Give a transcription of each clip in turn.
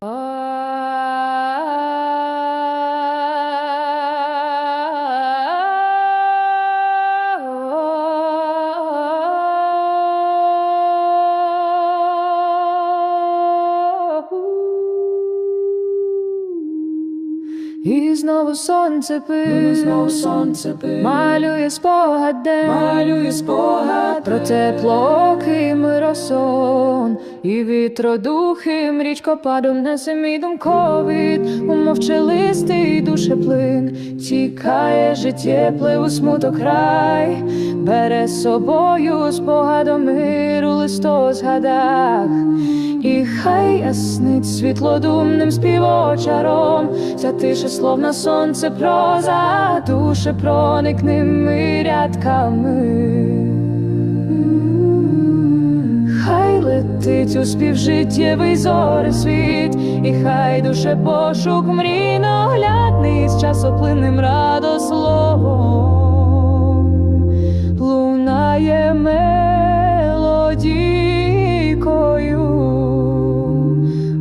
to, І знову сонце пи, Знову сонце пи, малює спогад день, малює спогад про теплооки миросон, і вітродухим річкопадом несе мій думковід, у мовчалистий душеплин, тікає життєпле у смуток край, з собою спогадом листо згадах. І хай яснить світлодумним співочаром, ця тиша словно сонце проза, душе проникними рядками. Хай летить у співжиттєвий зори світ, і хай душе пошук мрійно глядний з часоплинним радословом мелодійкою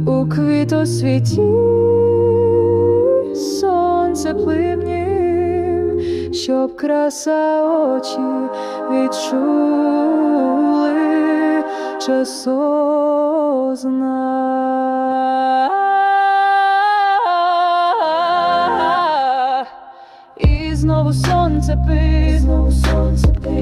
у квітосвіті. Сонце пливнім, щоб краса очі відчули часозна. І знову сонце пи, Знову сонце пи,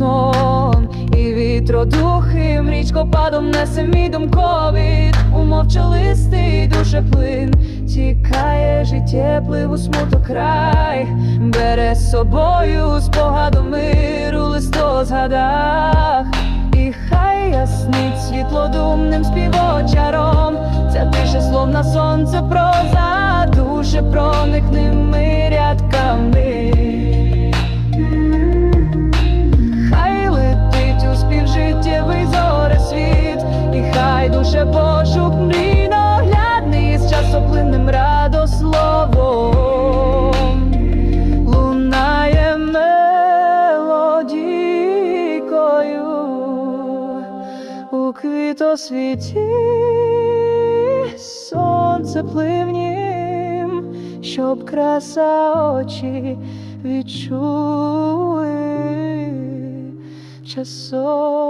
миросон і вітродухим річкопадом несе мій думковід. У мовчалистий душеплин тікає життєплив у смуток край, бере з собою спогадом миру листо згадах, і хай яснить світлодумним співочаром, ця тиша словно сонце проза, душе проникними рядками. Душе пошук мрійно глядний з часоплинним радословом лунає мелодійкою у квітосвіті сонце пливнім, щоб краса очі відчули часом.